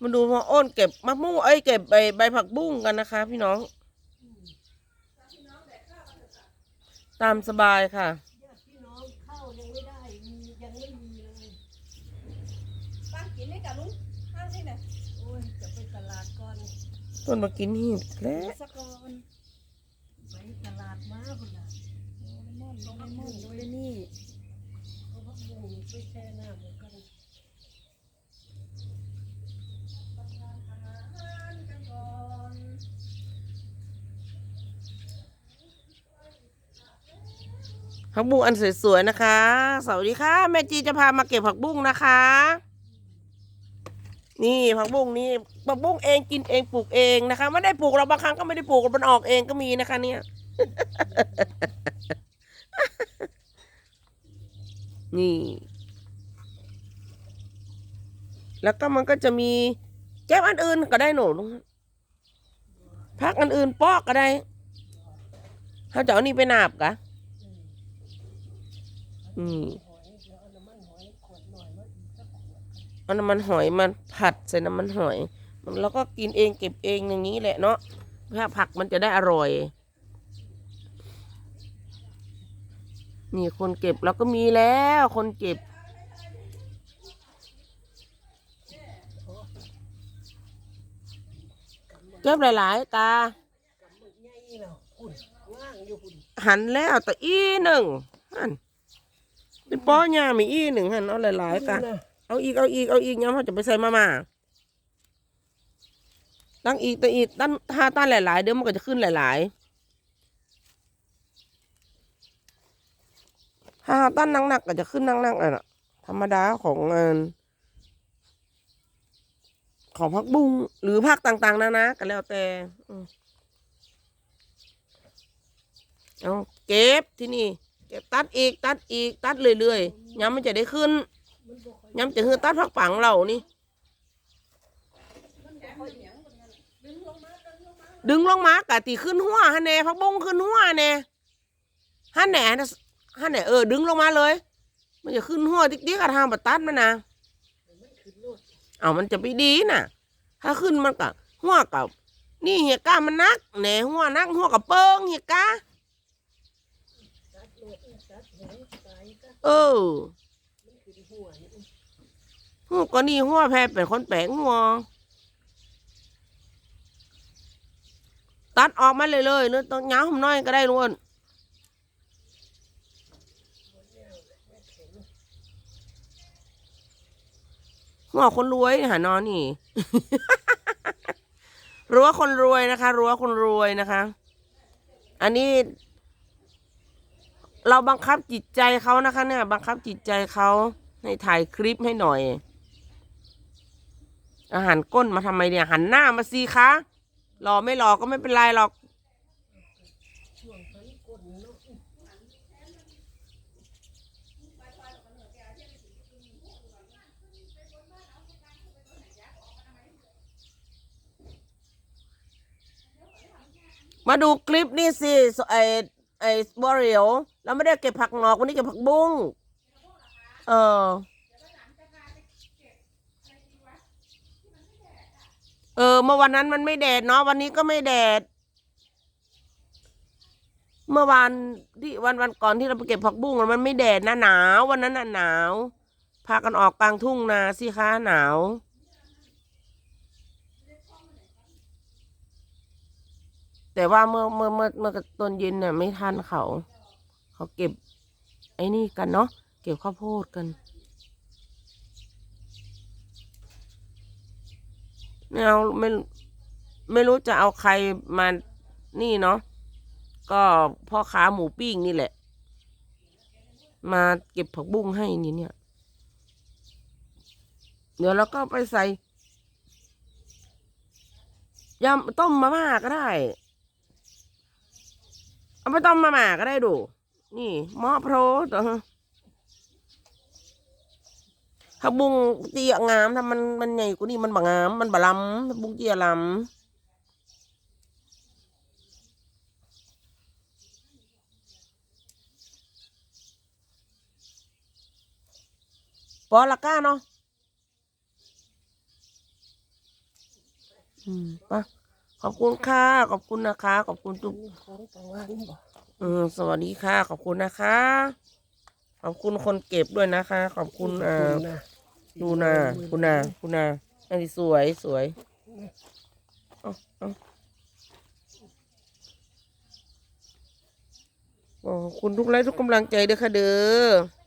มาดูมาอ้นเก็บมะม่วงเอ้ยเก็บใบใบผักบุ้งกันนะคะ พี่น้อง ตามสบายค่ะ ญาติพี่น้องเข้ายังไม่ได้มียังไม่มีเลย ป้ากินให้กับลุงข้าวสิเนี่ยโอ้ย จะไปตลาดก่อนต้นมากินหีบแล้วสักก่อนไปตลาดมาคนละโดเรมอนโดเรมอนโดเรนี่ เอาพักบุ้งไปแช่น้ำเหมือนกัน ผักบุ้งอันสวยๆนะคะสวัสดีค่ะ แม่จีจะพามาเก็บผักบุ้งนะคะ นี่ผักบุ้งนี่ผักบุ้งเองกินเองปลูกเองนะคะไม่ได้ปลูกเราบางครั้งก็ไม่ได้ปลูกมันออกเองก็มีนะคะ เนี่ย นี่ แล้วก็มันก็จะมีแก้วอันอื่นก็ได้หนูพักอันอื่นปอกก็ได้เขาจะเอานี่ไปนาบกะ อืมเอาน้ำมันหอยมาอีกสักขวดเอาน้ำมันหอยมาผัดใส่น้ำมันหอย มันแล้วก็กินเองเก็บเองอย่างนี้แหละเนาะถ้าผักมันจะได้อร่อย นี่คนเก็บแล้วก็มีแล้วคนเก็บเก็บหลาย ๆ ตา หันแล้วแต่อีหนึ่งหัน เป็นป้อยามีอีหนึ่งหันเอาหลายๆตานะเอาอีกเอาอีกเอาอีกย้ำเขาจะไปใส่มาม่าตั้งอีกตั้งอีกตั้งถ้าตั้งหลายๆเดี๋ยวมันก็จะขึ้นหลายๆถ้าตั้งหนักๆก็จะขึ้นหนักๆอะนะธรรมดาของเงินของพักบุ้งหรือภาคต่าง ๆนะนะก็แล้วแต่อืมเอาเก็บที่นี่ เก็บตัดอีกตัดอีกตัดเรื่อยๆย้ำมันจะได้ขึ้นย้ำจะคือตัดผักปังเรานี่ ดึงลงมากะตีขึ้นหัวฮะแน่พักบงขึ้นหัวแน่ฮะแหน่ฮะแหน่เออดึงลงมาเลย มันจะขึ้นหัวติ๊กๆกระทางบัตัดมันนะเอามันจะไปดีน่ะ ถ้าขึ้นมันกับหัวกับนี่เฮียก้ามันนักแหน่หัวนักหัวกับเปิงเฮียก้า ตัดโลดตัดหอยตายก็ เออมันขึ้นหัวนี่หัวก็นี่หัวแพ้เป็นคนแปลงหัวตัดออกมาเลยเลยๆเนื้อต้องย้าผมน้อยก็ได้ล้วนหัวคนรวยหานอนนี่รั้วคนรวยนะคะรั้วคนรวยนะคะ อันนี้ เราบังคับจิตใจเขานะคะ เนี่ย บังคับจิตใจเขาให้ถ่ายคลิปให้หน่อย อาหารก้นมาทำไมเนี่ย หันหน้ามาสิคะรอไม่รอก็ไม่เป็นไรหรอกมาดูคลิปนี่สิไอ ไอวอริโอเราไม่ได้เก็บผักหนอกวันนี้เก็บผักบุ้งเออเออ เมื่อวันนั้นมันไม่แดดเนาะวันนี้ก็ไม่แดด เมื่อวานที่วันวันก่อนที่เราไปเก็บผักบุ้งมันไม่แดดนะหนาว วันนั้นน่ะหนาว พากันออกกลางทุ่งนาสิคะหนาว แต่ว่าเมื่อเมื่อเมื่อเมื่อตอนเย็นน่ะ ไม่ทันเขา เขาเก็บ ไอ้นี่กันเนาะเก็บข้าวโพดกัน ไม่เอาไม่ไม่รู้จะเอาใครมานี่เนาะก็พ่อค้าหมูปิ้งนี่แหละ มาเก็บผักบุ้งให้นี่เนี่ย เดี๋ยวเราก็ไปใส่ยำต้มมาม่าก็ได้ เอาไปต้มมาหม่าก็ได้ดู นี่หม้อโพรตัวถ้าบุ้งเจียงามถ้ามันมันใหญ่กว่านี้มันบางาม มันบะลำถ้าบุ้งเจียลำปอละก้าเนาะ อืมปะ ขอบคุณค่ะ ขอบคุณนะคะ ขอบคุณทุกนี่ของกลางวันสวัสดีค่ะ ขอบคุณนะคะ ขอบคุณคนเก็บด้วยนะคะ ขอบคุณอ่อนะดูนาคุณนาคุณนาอันนี้สวยสวยเอาเอาขอบคุณทุกไลค์ทุกกำลังใจเด้อค่ะเด้อ